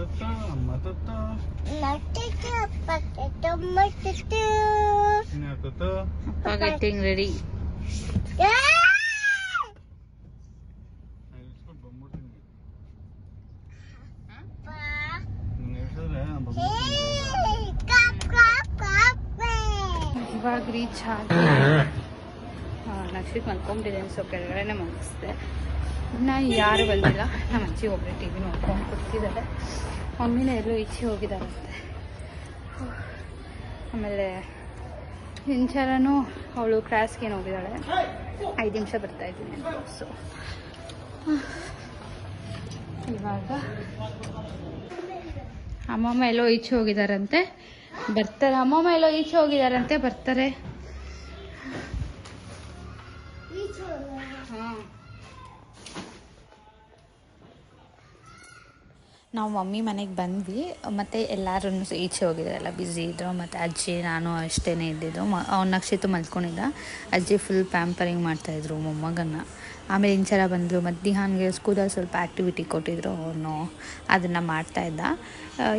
ತುತ್ತ ಅಮ್ಮ ತುತ್ತ ಇನ್ಯಾವ ತುತ್ತ ಅಪ್ಪ ಗೆಟ್ಟಿಂಗ್ ರೆಡಿ ನಾನ್ ಇಳ್ಸ್ಕೊಂಡ್ ಬಂದ್ಬಿಡ್ತೀನಿ ನೀನ್ ಇಳ್ಸಿದ್ರೆ ನಾನ್ ಬಂದ್ಬಿಡ್ತೀನಿ ಇವಾಗ ರೀಚ್ ಆಗಿ ನಕ್ಷಿತ್ ಮಲ್ಕೊಂಬಿಟ್ಟಿದ್ದೇನೆ ಸೊ ಕೆಳಗಡೆನೆ ಮಲಗಿಸ್ದೆ ಇನ್ನು ಯಾರು ಬಂದಿಲ್ಲ ನಮ್ಮ ಅಜ್ಜಿ ಒಬ್ಬರೇ ಟಿ ವಿ ನೋಡ್ಕೊಂಡು ಕೂತಿದ್ದಾರೆ ಮಮ್ಮಿನ ಎಲ್ಲೋ ಈಚೆ ಹೋಗಿದ್ದಾರಂತೆ ಆಮೇಲೆ ಇಂಚರನು ಅವಳು ಕ್ರಾಸ್ಗೇನು ಹೋಗಿದ್ದಾಳೆ? ಐದು ನಿಮಿಷ ಬರ್ತಾ ಇದ್ದೀನಿ ಅಂತ. ಸೊ ಇವಾಗ ಅಮ್ಮಮ್ಮ ಎಲ್ಲೋ ಈಚೆ ಹೋಗಿದ್ದಾರಂತೆ. ಬರ್ತಾರೆ. ಅಮ್ಮಮ್ಮ ಎಲ್ಲೋ ಈಚೆ ಹೋಗಿದ್ದಾರಂತೆ, ಬರ್ತಾರೆ. ನಾವು ಮಮ್ಮಿ ಮನೆಗೆ ಬಂದ್ವಿ. ಮತ್ತು ಎಲ್ಲರೂ ಈಚೆ ಹೋಗಿದ್ರಲ್ಲ ಬ್ಯುಸಿ ಇದ್ದರು ಮತ್ತು ಅಜ್ಜಿ, ನಾನು ಅಷ್ಟೇ ಇದ್ದಿದ್ದು. ಮ, ಅವ್ನ ನಕ್ಷಿತು ಮಲ್ಕೊಂಡಿದ್ದ. ಅಜ್ಜಿ ಫುಲ್ ಪ್ಯಾಂಪರಿಂಗ್ ಮಾಡ್ತಾಯಿದ್ರು ಮೊಮ್ಮಗನ್ನ. ಆಮೇಲೆ ಇಂಚರ ಬಂದರು ಮಧ್ಯಾಹ್ನಗೆ ಸ್ಕೂಲಲ್ಲಿ ಸ್ವಲ್ಪ ಆ್ಯಕ್ಟಿವಿಟಿ ಕೊಟ್ಟಿದ್ರು ಅವನು. ಅದನ್ನು ಮಾಡ್ತಾಯಿದ್ದ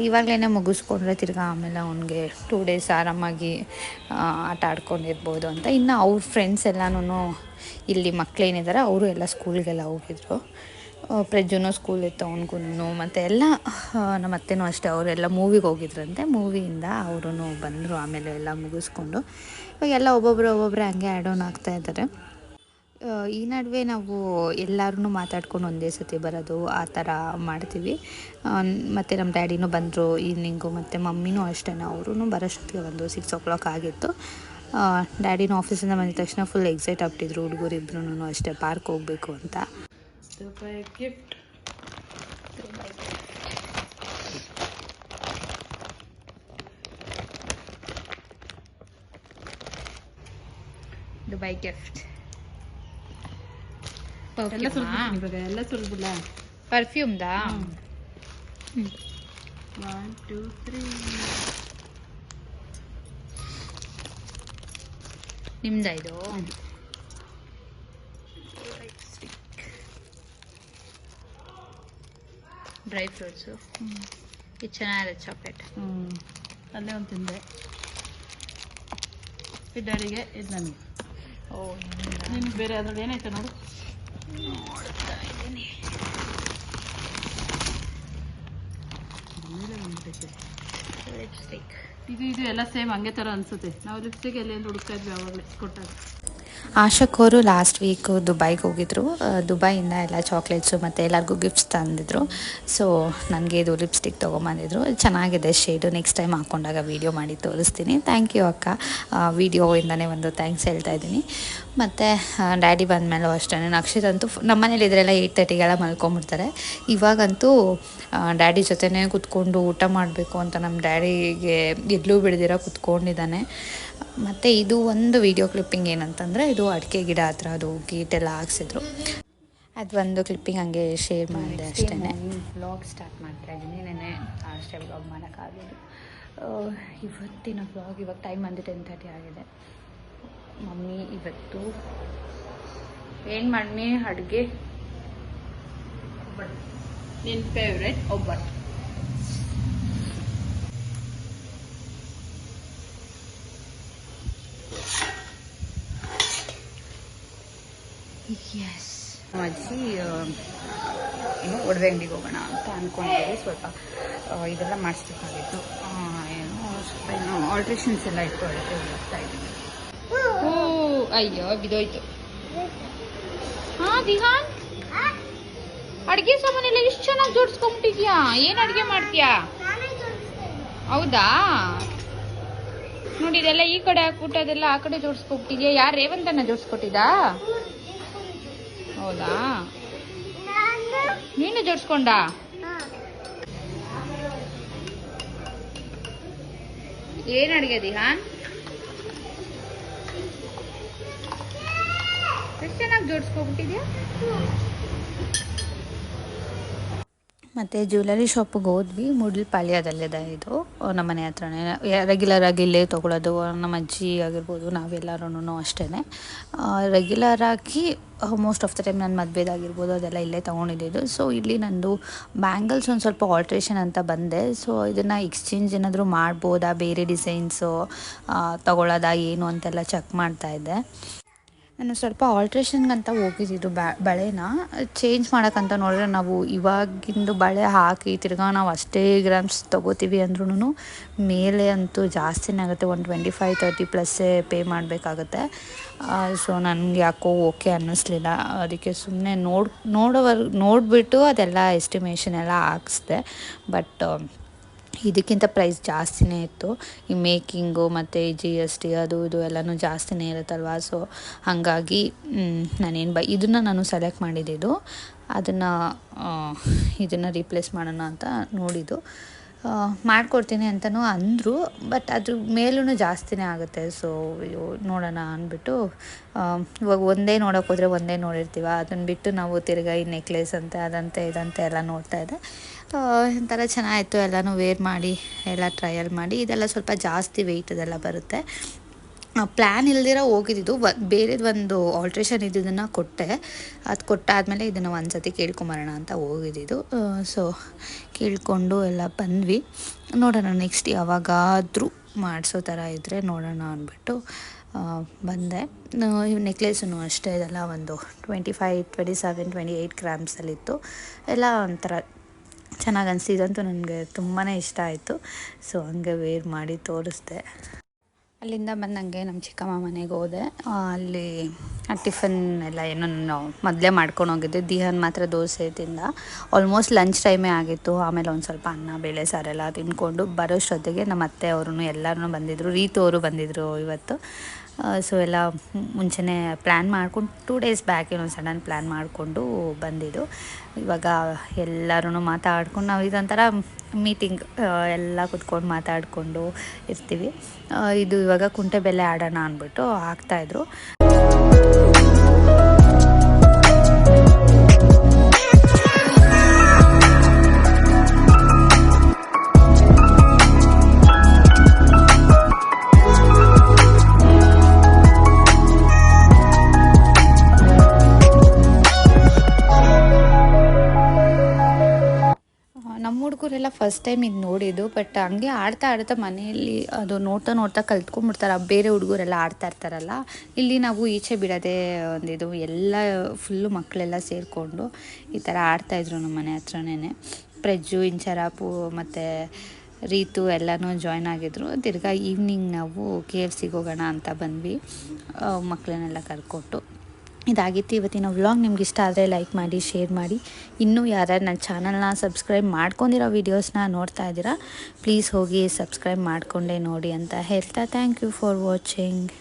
ಇವಾಗಲೇ ಮುಗಿಸ್ಕೊಂಡ್ರೆ ತಿರ್ಗಾ ಆಮೇಲೆ ಅವನಿಗೆ ಟೂ ಡೇಸ್ ಆರಾಮಾಗಿ ಆಟ ಆಡ್ಕೊಂಡಿರ್ಬೋದು ಅಂತ. ಇನ್ನು ಅವ್ರ ಫ್ರೆಂಡ್ಸ್ ಎಲ್ಲನೂ ಇಲ್ಲಿ ಮಕ್ಕಳೇನಿದ್ದಾರೆ ಅವರು ಎಲ್ಲ ಸ್ಕೂಲ್ಗೆಲ್ಲ ಹೋಗಿದ್ರು. ಪ್ರಜ್ಜುನು ಸ್ಕೂಲ್ ಇತ್ತು ಮತ್ತು ಎಲ್ಲ ನಮ್ಮ ಅತ್ತೆನೂ ಅಷ್ಟೇ, ಅವರೆಲ್ಲ ಮೂವಿಗೆ ಹೋಗಿದ್ರಂತೆ. ಮೂವಿಯಿಂದ ಅವರು ಬಂದರು, ಆಮೇಲೆ ಎಲ್ಲ ಮುಗಿಸ್ಕೊಂಡು. ಇವಾಗ ಎಲ್ಲ ಒಬ್ಬೊಬ್ಬರು ಒಬ್ಬೊಬ್ಬರೇ ಹಂಗೆ ಆ್ಯಡ್ ಆನ್ ಆಗ್ತಾ ಇದ್ದಾರೆ. ಈ ನಡುವೆ ನಾವು ಎಲ್ಲರೂ ಮಾತಾಡ್ಕೊಂಡು ಒಂದೇ ಸತಿ ಬರೋದು ಆ ಥರ ಮಾಡ್ತೀವಿ. ಮತ್ತು ನಮ್ಮ ಡ್ಯಾಡಿನೂ ಬಂದರು, ಈವ್ನಿಂಗು ಮತ್ತು ಮಮ್ಮಿನೂ ಅಷ್ಟೇ ಅವರು ಬರೋಷ್ಟೊತ್ತಿಗೆ ಒಂದು ಸಿಕ್ಸ್ ಓ ಕ್ಲಾಕ್ ಆಗಿತ್ತು ಡ್ಯಾಡಿನೂ ಆಫೀಸಿಂದ ಬಂದಿದ ತಕ್ಷಣ ಫುಲ್ ಎಕ್ಸೈಟ್ ಆಗ್ಬಿಟ್ಟಿದ್ರು ಹುಡುಗರು ಇಬ್ರು ಅಷ್ಟೇ ಪಾರ್ಕ್ ಹೋಗಬೇಕು ಅಂತ. ಗಿಫ್ಟ್ ದುಬೈ ಗಿಫ್ಟ್ ಎಲ್ಲ ಸುಲ್ಬಿಡ್ತೀನಿ ಇವಾಗ ಎಲ್ಲ ಸುಲ್ಬಿಡ್ಲ ಪರ್ಫ್ಯೂಮ್ದಾ ಒನ್ ಟೂ ತ್ರೀ ನಿಮ್ದ ಇದು ಡ್ರೈ ಫ್ರೂಟ್ಸು ಇದು ಚೆನ್ನಾಗಿದೆ ಚಾಕ್ಲೇಟ್ ಹ್ಞೂ ಅಲ್ಲೇ ಒಂದು ತಿಂದೆ. ಇದು ಅಡುಗೆ ಇದು ನನಗೆ ಓ ನಿಮ್ಗೆ ಬೇರೆ ಅದ್ರಲ್ಲಿ ಏನೈತೆ ನೋಡು. ನೋಡ್ತಾ ಇದ್ದೀನಿ. ಲಿಪ್ಸ್ಟಿಕ್ ಇದು ಇದು ಎಲ್ಲ ಸೇಮ್ ಹಂಗೆ ಥರ ಅನಿಸುತ್ತೆ. ನಾವು ಲಿಪ್ಸ್ಟಿಕ್ ಎಲ್ಲಿ ಹುಡುಕ್ತಾ ಇದ್ವಿ ಅವಾಗಲೇ ಕೊಟ್ಟಾಗ. ಆಶಕ್ಕವರು ಲಾಸ್ಟ್ ವೀಕು ದುಬೈಗೆ ಹೋಗಿದ್ರು. ದುಬೈಯಿಂದ ಎಲ್ಲ ಚಾಕ್ಲೇಟ್ಸು ಮತ್ತು ಎಲ್ಲರಿಗೂ ಗಿಫ್ಟ್ಸ್ ತಂದಿದ್ರು. ಸೊ ನನಗೆ ಇದು ಲಿಪ್ಸ್ಟಿಕ್ ತೊಗೊಂಬಂದಿದ್ರು. ಚೆನ್ನಾಗಿದೆ ಶೇಡು ನೆಕ್ಸ್ಟ್ ಟೈಮ್ ಹಾಕ್ಕೊಂಡಾಗ ವೀಡಿಯೋ ಮಾಡಿ ತೋರಿಸ್ತೀನಿ. ಥ್ಯಾಂಕ್ ಯು ಅಕ್ಕ. ವೀಡಿಯೋಯಿಂದನೇ ಒಂದು ಥ್ಯಾಂಕ್ಸ್ ಹೇಳ್ತಾ ಇದ್ದೀನಿ. ಮತ್ತು ಡ್ಯಾಡಿ ಬಂದಮೇಲೂ ಅಷ್ಟೇ ನಕ್ಷಿತ್ ಅಂತೂ ನಮ್ಮ ಮನೇಲಿ ಇದ್ರೆಲ್ಲ ಏಯ್ಟ್ ತರ್ಟಿಗೆಲ್ಲ ಮಲ್ಕೊಂಬಿಡ್ತಾರೆ ಇವಾಗಂತೂ ಡ್ಯಾಡಿ ಜೊತೆನೇ ಕುತ್ಕೊಂಡು ಊಟ ಮಾಡಬೇಕು ಅಂತ ನಮ್ಮ ಡ್ಯಾಡಿಗೆ ಎಲ್ಲೂ ಬಿಡ್ದಿರೋ ಕುತ್ಕೊಂಡಿದ್ದಾನೆ. ಮತ್ತು ಇದು ಒಂದು ವಿಡಿಯೋ ಕ್ಲಿಪ್ಪಿಂಗ್ ಏನಂತಂದರೆ, ಇದು ಅಡಿಕೆ ಗಿಡ ಹತ್ರ ಅದು ಗೀಟೆಲ್ಲ ಹಾಕ್ಸಿದ್ರು. ಅದು ಒಂದು ಕ್ಲಿಪ್ಪಿಂಗ್ ಹಂಗೆ ಶೇರ್ ಮಾಡಿದೆ ಅಷ್ಟೇ ಬ್ಲಾಗ್ ಸ್ಟಾರ್ಟ್ ಮಾಡ್ತಾ ಇದ್ದೀನಿ. ನೆನೆ ಅಷ್ಟೇ ಬ್ಲಾಗ್ ಮಾಡೋಕ್ಕಾಗೋದು ಇವತ್ತಿನ ಬ್ಲಾಗ್ ಇವಾಗ ಟೈಮ್ ಬಂದು ಟೆನ್ ತರ್ಟಿ ಆಗಿದೆ. ಮಮ್ಮಿ ಇವತ್ತು ಏನು ಮಾಡಿ ಅಡುಗೆ. ನಿನ್ನ ಫೇವ್ರೆಟ್ ಒಬ್ಬಟ್ಟು ಎಸ್ ಅಜ್ಜಿ ಏನು ಒಡವೆ ಅಂಗಡಿಗೆ ಹೋಗೋಣ ಅಂತ ಅಂದ್ಕೊಂಡಿದ್ದೀವಿ ಸ್ವಲ್ಪ ಇದೆಲ್ಲ ಮಾಡಿಸ್ಬೇಕಾಗಿತ್ತು. ಏನು ಸ್ವಲ್ಪ ಏನು ಆಲ್ಟ್ರೇಷನ್ಸ್ ಎಲ್ಲ ಇತ್ತು ಅದಕ್ಕೆ ಹೋಗ್ತಾ ಇದ್ದೀನಿ. ಓ ಅಯ್ಯೋ ಬಿದೋಯ್ತು ಹಾಂ ದಿಹಾನ್ ಅಡುಗೆ ಸಾಮಾನೆಲ್ಲ ಇಷ್ಟು ಚೆನ್ನಾಗಿ ಜೋಡಿಸ್ಕೊಂಬಿಟ್ಟಿದ್ಯಾ? ಏನು ಅಡುಗೆ ಮಾಡ್ತೀಯಾ? ಹೌದಾ? ನೋಡಿ ಇದೆಲ್ಲ ಈ ಕಡೆ ಹಾಕ್ಬಿಟ್ಟು ಅದೆಲ್ಲ ಆ ಕಡೆ ಜೋಡಿಸ್ಕೊಬಿಟ್ಟಿದ್ಯಾ? ಯಾರು ರೇವಂತನ ಜೋಡಿಸ್ಕೊಟ್ಟಿದ್ದಾ? ಹೌದಾ? ನೀನು? ಜೋಡಿಸ್ಕೊಂಡ? ಏನು ಅಡಿಗೆ ದಿಹಾನ್ ಎಷ್ಟು ಚೆನ್ನಾಗಿ ಜೋಡಿಸ್ಕೊಬಿಟ್ಟಿದ್ಯಾ ಮತ್ತು ಜ್ಯುವೆಲರಿ ಶಾಪಿಗೆ ಹೋದ್ವಿ. ಮೂಡಲ್ಪಾಳ್ಯದಲ್ಲಿದೆ ಇದು. ನಮ್ಮ ಮನೆ ಹತ್ರನೇ. ರೆಗ್ಯುಲರ್ ಆಗಿ ಇಲ್ಲೇ ತೊಗೊಳೋದು. ನಮ್ಮ ಅಜ್ಜಿ ಆಗಿರ್ಬೋದು ನಾವೆಲ್ಲರೂ ಅಷ್ಟೇ ರೆಗ್ಯುಲರ್ ಆಗಿ ಮೋಸ್ಟ್ ಆಫ್ ದ ಟೈಮ್ ನನ್ನ ಮದುವೆದಾಗಿರ್ಬೋದು ಅದೆಲ್ಲ ಇಲ್ಲೇ ತೊಗೊಂಡಿದ್ದು ಸೊ ಇಲ್ಲಿ ನಂದು ಬ್ಯಾಂಗಲ್ಸ್ ಒಂದು ಸ್ವಲ್ಪ ಆಲ್ಟ್ರೇಷನ್ ಅಂತ ಬಂದೆ. ಸೊ ಇದನ್ನು ಎಕ್ಸ್ಚೇಂಜ್ ಏನಾದರೂ ಮಾಡ್ಬೋದಾ? ಬೇರೆ ಡಿಸೈನ್ಸು ತೊಗೊಳೋದಾ? ಏನು ಅಂತೆಲ್ಲ ಚೆಕ್ ಮಾಡ್ತಾಯಿದ್ದೆ ನಾನು ಸ್ವಲ್ಪ ಆಲ್ಟ್ರೇಷನ್ಗಂತ ಬ್ಯಾ ಬಳೆನ. ಚೇಂಜ್ ಮಾಡೋಕ್ಕಂತ ನೋಡಿದ್ರೆ ನಾವು ಇವಾಗಿಂದು ಬಳೆ ಹಾಕಿ ತಿರ್ಗಾ ನಾವು ಅಷ್ಟೇ ಗ್ರಾಮ್ಸ್ ತೊಗೋತೀವಿ ಅಂದ್ರೂ ಮೇಲೆ ಅಂತೂ ಜಾಸ್ತಿನೇ ಆಗುತ್ತೆ. ಒಂದು ಟ್ವೆಂಟಿ ಫೈವ್ ತರ್ಟಿ ಪ್ಲಸ್ಸೇ ಪೇ ಮಾಡಬೇಕಾಗತ್ತೆ. ಸೊ ನನಗೆ ಯಾಕೋ ಓಕೆ ಅನ್ನಿಸ್ಲಿಲ್ಲ. ಅದಕ್ಕೆ ಸುಮ್ಮನೆ ನೋಡಿ ನೋಡೋವರ್ ನೋಡಿಬಿಟ್ಟು ಅದೆಲ್ಲ ಎಸ್ಟಿಮೇಷನ್ ಎಲ್ಲ ಹಾಕ್ಸ್ದೆ. ಬಟ್ ಇದಕ್ಕಿಂತ ಪ್ರೈಸ್ ಜಾಸ್ತಿನೇ ಇತ್ತು. ಈ ಮೇಕಿಂಗು ಮತ್ತು ಜಿ ಎಸ್ ಟಿ ಅದು ಇದು ಎಲ್ಲನೂ ಜಾಸ್ತಿನೇ ಇರುತ್ತಲ್ವ? ಸೊ ಹಾಗಾಗಿ ನಾನೇನು ಬೈ ಇದನ್ನು ನಾನು ಸೆಲೆಕ್ಟ್ ಮಾಡಿದ್ದು ಅದನ್ನು ಇದನ್ನು ರೀಪ್ಲೇಸ್ ಮಾಡೋಣ ಅಂತ ನೋಡಿದ್ದು. ಮಾಡಿಕೊಡ್ತೀನಿ ಅಂತಲೂ ಅಂದರು ಬಟ್ ಅದ್ರ ಮೇಲೂ ಜಾಸ್ತಿನೇ ಆಗುತ್ತೆ. ಸೊ ನೋಡೋಣ ಅಂದ್ಬಿಟ್ಟು ಇವಾಗ ಒಂದೇ ನೋಡೋಕೆ ಹೋದರೆ ಒಂದೇ ನೋಡಿರ್ತೀವ. ಅದನ್ನು ಬಿಟ್ಟು ನಾವು ತಿರ್ಗಾ ಈ ನೆಕ್ಲೆಸ್ ಅಂತೆ, ಅದಂತೆ, ಇದಂತೆ ಎಲ್ಲ ನೋಡ್ತಾ ಇದ್ದೆ. ಒಂಥರ ಚೆನ್ನಾಗಿತ್ತು ಎಲ್ಲನೂ ವೇರ್ ಮಾಡಿ, ಎಲ್ಲ ಟ್ರಯಲ್ ಮಾಡಿ. ಇದೆಲ್ಲ ಸ್ವಲ್ಪ ಜಾಸ್ತಿ ವೆಯ್ಟ್ ಅದೆಲ್ಲ ಬರುತ್ತೆ. ಪ್ಲ್ಯಾನ್ ಇಲ್ದಿರೋ ಹೋಗಿದ್ದು. ವ, ಬೇರೆದು ಒಂದು ಆಲ್ಟ್ರೇಷನ್ ಇದ್ದಿದ್ದನ್ನು ಕೊಟ್ಟೆ. ಅದು ಕೊಟ್ಟಾದಮೇಲೆ ಇದನ್ನು ಒಂದು ಸತಿ ಕೇಳ್ಕೊಂಬರೋಣ ಅಂತ ಹೋಗಿದ್ದು. ಸೊ ಕೇಳಿಕೊಂಡು ಎಲ್ಲ ಬಂದ್ವಿ. ನೋಡೋಣ ನೆಕ್ಸ್ಟ್ ಯಾವಾಗಾದರೂ ಮಾಡಿಸೋ ಥರ ಇದ್ದರೆ ನೋಡೋಣ ಅಂದ್ಬಿಟ್ಟು ಬಂದೆ. ನೆಕ್ಲೆಸೂ ಅಷ್ಟೇ, ಇದೆಲ್ಲ ಒಂದು twenty five twenty seven twenty eight ಗ್ರಾಮ್ಸಲ್ಲಿತ್ತು ಎಲ್ಲ ಒಂಥರ ಚೆನ್ನಾಗಿ ಅನಿಸಿದಂತೂ ನನಗೆ ತುಂಬಾ ಇಷ್ಟ ಆಯಿತು. ಸೊ ಹಂಗೆ ವೇರ್ ಮಾಡಿ ತೋರಿಸ್ದೆ. ಅಲ್ಲಿಂದ ಬಂದಂಗೆ ನಮ್ಮ ಚಿಕ್ಕಮ್ಮ ಮನೆಗೆ ಹೋದೆ. ಅಲ್ಲಿ ಟಿಫನ್ ಎಲ್ಲ ಏನೋ ನಾನು ಮೊದಲೇ ಮಾಡ್ಕೊಂಡು ಹೋಗಿದ್ದೆ. ದಿಹನ್ ಮಾತ್ರ ದೋಸೆ ತಿಂದ. ಆಲ್ಮೋಸ್ಟ್ ಲಂಚ್ ಟೈಮೇ ಆಗಿತ್ತು. ಆಮೇಲೆ ಒಂದು ಸ್ವಲ್ಪ ಅನ್ನ, ಬೇಳೆ ಸಾರೆಲ್ಲ ತಿಂದ್ಕೊಂಡು ಬರೋಷ್ಟೊತ್ತಿಗೆ ನಮ್ಮ ಅತ್ತೆ ಅವ್ರೂ ಎಲ್ಲರೂ ಬಂದಿದ್ದರು ರೀತು ಅವರು ಬಂದಿದ್ದರು ಇವತ್ತು. ಸೊ ಎಲ್ಲ ಮುಂಚೆನೇ ಪ್ಲ್ಯಾನ್ ಮಾಡ್ಕೊಂಡು ಟೂ ಡೇಸ್ ಬ್ಯಾಕ್ ಏನೋ ಸಡನ್ ಪ್ಲ್ಯಾನ್ ಮಾಡಿಕೊಂಡು ಬಂದಿದ್ದು. ಇವಾಗ ಎಲ್ಲರೂ ಮಾತಾಡ್ಕೊಂಡು ನಾವು ಇದೊಂಥರ ಮೀಟಿಂಗ್ ಎಲ್ಲ ಕುತ್ಕೊಂಡು ಮಾತಾಡಿಕೊಂಡು ಇರ್ತೀವಿ. ಇದು ಇವಾಗ ಕುಂಟೆ ಬೆಲೆ ಆಡೋಣ ಅಂದ್ಬಿಟ್ಟು ಹಾಕ್ತಾಯಿದ್ರು ಫಸ್ಟ್ ಟೈಮ್ ಇದು ನೋಡಿದ್ದು ಬಟ್ ಹಂಗೆ ಆಡ್ತಾ ಆಡ್ತಾ ಮನೆಯಲ್ಲಿ ಅದು ನೋಡ್ತಾ ನೋಡ್ತಾ ಕಲ್ತ್ಕೊಂಡ್ಬಿಡ್ತಾರೆ. ಬೇರೆ ಹುಡುಗರೆಲ್ಲ ಆಡ್ತಾ ಇರ್ತಾರಲ್ಲ, ಇಲ್ಲಿ ನಾವು ಈಚೆ ಬಿಡೋದೇ ಒಂದಿದು ಎಲ್ಲ ಫುಲ್ಲು ಮಕ್ಕಳೆಲ್ಲ ಸೇರಿಕೊಂಡು ಈ ಥರ ಆಡ್ತಾಯಿದ್ರು ನಮ್ಮ ಮನೆ ಹತ್ರನೇ ಪ್ರಜ್ಜು, ಇಂಚರಾಪು ಮತ್ತು ರೀತು ಎಲ್ಲನೂ ಜಾಯ್ನ್ ಆಗಿದ್ರು. ತಿರ್ಗಾ ಈವ್ನಿಂಗ್ ನಾವು ಕೆ ಎಫ್ ಸಿಗೋಗೋಣ ಅಂತ ಬಂದ್ವಿ. ಮಕ್ಕಳನ್ನೆಲ್ಲ ಕರ್ಕೊಟ್ಟು. ಇದಾಗಿತ್ತು. ಇವತ್ತಿನ ವ್ಲಾಗ್ ನಿಮ್ಗೆ ಇಷ್ಟ ಆದರೆ ಲೈಕ್ ಮಾಡಿ ಶೇರ್ ಮಾಡಿ. ಇನ್ನೂ ಯಾರ್ಯಾರು ನನ್ನ ಚಾನಲ್ನ ಸಬ್ಸ್ಕ್ರೈಬ್ ಮಾಡ್ಕೊಂಡಿರೋ ವೀಡಿಯೋಸ್ನ ನೋಡ್ತಾ ಇದ್ದೀರಾ ಪ್ಲೀಸ್ ಹೋಗಿ ಸಬ್ಸ್ಕ್ರೈಬ್ ಮಾಡಿಕೊಂಡೇ ನೋಡಿ ಅಂತ ಹೇಳ್ತಾ. Thank you for watching